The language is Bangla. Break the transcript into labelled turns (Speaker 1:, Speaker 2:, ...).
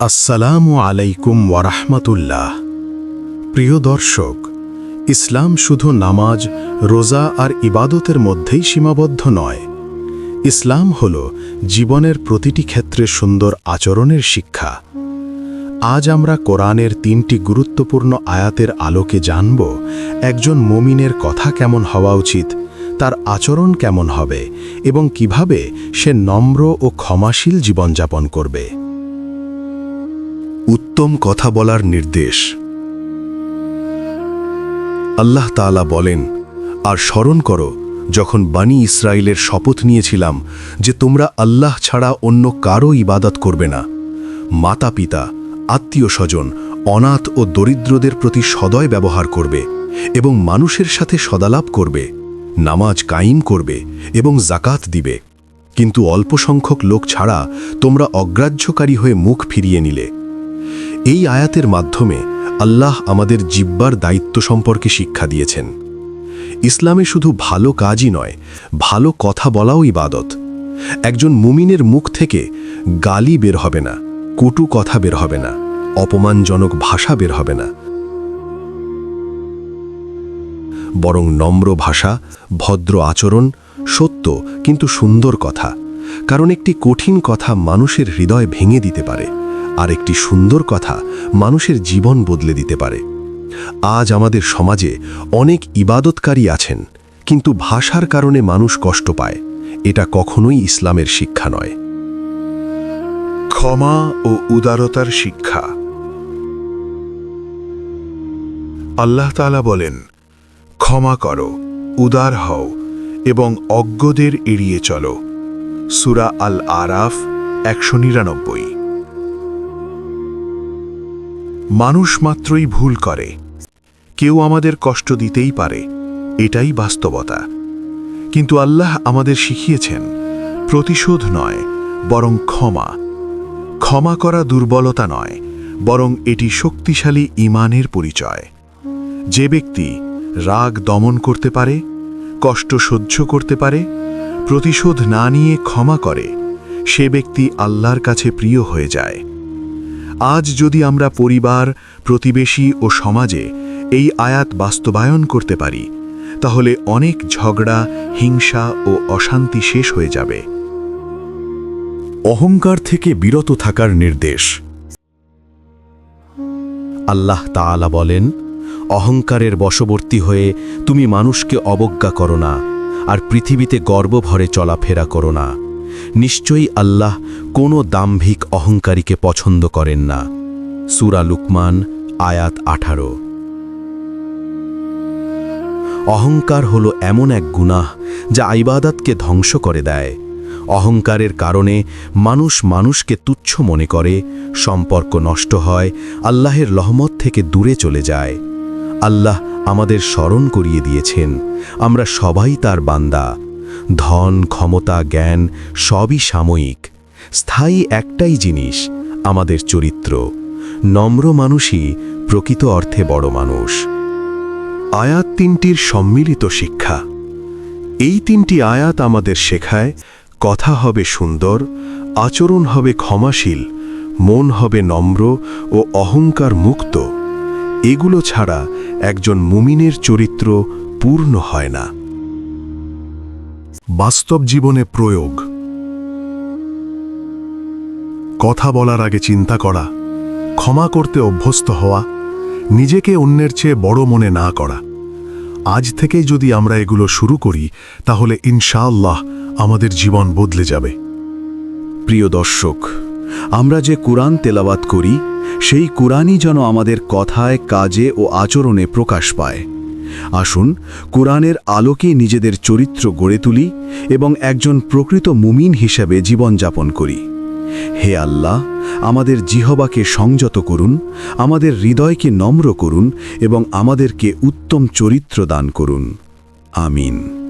Speaker 1: আসসালামু আলাইকুম ওয়ারাহমাতুল্লাহ। প্রিয় দর্শক, ইসলাম শুধু নামাজ, রোজা আর ইবাদতের মধ্যেই সীমাবদ্ধ নয়। ইসলাম হল জীবনের প্রতিটি ক্ষেত্রে সুন্দর আচরণের শিক্ষা। আজ আমরা কোরআনের তিনটি গুরুত্বপূর্ণ আয়াতের আলোকে জানব, একজন মমিনের কথা কেমন হওয়া উচিত, তার আচরণ কেমন হবে এবং কীভাবে সে নম্র ও ক্ষমাশীল জীবনযাপন করবে।
Speaker 2: উত্তম কথা বলার নির্দেশ। আল্লাহ তাআলা বলেন, আর স্মরণ করো, যখন বানি ইসরায়েলের শপথ নিয়েছিলাম যে তোমরা আল্লাহ ছাড়া অন্য কারও ইবাদত করবে না। মাতা পিতা আত্মীয় স্বজন অনাথ ও দরিদ্রদের প্রতি সদয় ব্যবহার করবে এবং মানুষের সাথে সদালাপ করবে, নামাজ কায়েম করবে এবং জাকাত দিবে। কিন্তু অল্প সংখ্যক লোক ছাড়া তোমরা অগ্রাহ্যকারী হয়ে মুখ ফিরিয়ে নিলে। এই আয়াতের মাধ্যমে আল্লাহ আমাদের জিব্বার দায়িত্ব সম্পর্কে শিক্ষা দিয়েছেন। ইসলামে শুধু ভালো কাজই নয়, ভালো কথা বলাও ইবাদত। একজন মুমিনের মুখ থেকে গালি বের হবে না, কটু কথা বের হবে না, অপমানজনক ভাষা বের হবে না। বরং নম্র ভাষা, ভদ্র আচরণ সত্য কিন্তু সুন্দর কথা, কারণ একটি কঠিন কথা মানুষের হৃদয় ভেঙে দিতে পারে। আর একটি সুন্দর কথা মানুষের জীবন বদলে দিতে পারে। আজ আমাদের সমাজে অনেক ইবাদতকারী আছেন, কিন্তু ভাষার কারণে মানুষ কষ্ট পায়। এটা কখনোই ইসলামের শিক্ষা নয়।
Speaker 1: ক্ষমা ও উদারতার শিক্ষা। আল্লাহ তাআলা বলেন, ক্ষমা করো, উদার হও এবং অজ্ঞদের এড়িয়ে চলো। সুরা আল আরাফ একশো নিরানব্বই। মানুষ মাত্রই ভুল করে। কেউ আমাদের কষ্ট দিতেই পারে, এটাই বাস্তবতা। কিন্তু আল্লাহ আমাদের শিখিয়েছেন, প্রতিশোধ নয়, বরং ক্ষমা। ক্ষমা করা দুর্বলতা নয়, বরং এটি শক্তিশালী ইমানের পরিচয়। যে ব্যক্তি রাগ দমন করতে পারে, কষ্ট সহ্য করতে পারে, প্রতিশোধ না নিয়ে ক্ষমা করে, সে ব্যক্তি আল্লাহর কাছে প্রিয় হয়ে যায়। আজ যদি আমরা পরিবার, প্রতিবেশী ও সমাজে এই আয়াত বাস্তবায়ন করতে পারি, তাহলে অনেক ঝগড়া, হিংসা ও অশান্তি শেষ হয়ে যাবে।
Speaker 2: অহংকার থেকে বিরত থাকার নির্দেশ। আল্লাহ তাআলা বলেন, অহংকারের বশবর্তী হয়ে তুমি মানুষকে অবজ্ঞা করো না, আর পৃথিবীতে গর্ব ভরে চলাফেরা করো না। নিশ্চয়ই আল্লাহ কোনো দাম্ভিক অহংকারীকে পছন্দ করেন না। সুরা লুকমান, আয়াত আঠারো। অহংকার হলো এমন এক গুনাহ যা আইবাদাতকে ধ্বংস করে দেয়। অহংকারের কারণে মানুষ মানুষকে তুচ্ছ মনে করে, সম্পর্ক নষ্ট হয়, আল্লাহের রহমত থেকে দূরে চলে যায়। আল্লাহ আমাদের স্মরণ করিয়ে দিয়েছেন, আমরা সবাই তার বান্দা। ধন, ক্ষমতা, জ্ঞান সবই সাময়িক। স্থায়ী একটাই জিনিস, আমাদের চরিত্র। নম্র মানুষই প্রকৃত অর্থে বড় মানুষ। আয়াত তিনটির সম্মিলিত শিক্ষা। এই তিনটি আয়াত আমাদের শেখায়, কথা হবে সুন্দর, আচরণ হবে ক্ষমাশীল, মন হবে নম্র ও অহংকার মুক্ত। এগুলো ছাড়া একজন মুমিনের চরিত্র পূর্ণ হয় না। বাস্তব জীবনে প্রয়োগ। কথা বলার আগে চিন্তা করা, ক্ষমা করতে অভ্যস্ত হওয়া, নিজেকে অন্যের চেয়ে বড় মনে না করা। আজ থেকেই যদি আমরা এগুলো শুরু করি, তাহলে ইনশাআল্লাহ আমাদের জীবন বদলে যাবে। প্রিয় দর্শক, আমরা যে কোরআন তেলাওয়াত করি, সেই কোরআনই যেন আমাদের কথায়, কাজে ও আচরণে প্রকাশ পায়। আসুন, কোরআনের আলোকে নিজেদের চরিত্র গড়ে তুলি এবং একজন প্রকৃত মুমিন হিসেবে জীবনযাপন করি। হে আল্লাহ, আমাদের জিহবাকে সংযত করুন, আমাদের হৃদয়কে নম্র করুন এবং আমাদেরকে উত্তম চরিত্র দান করুন। আমিন।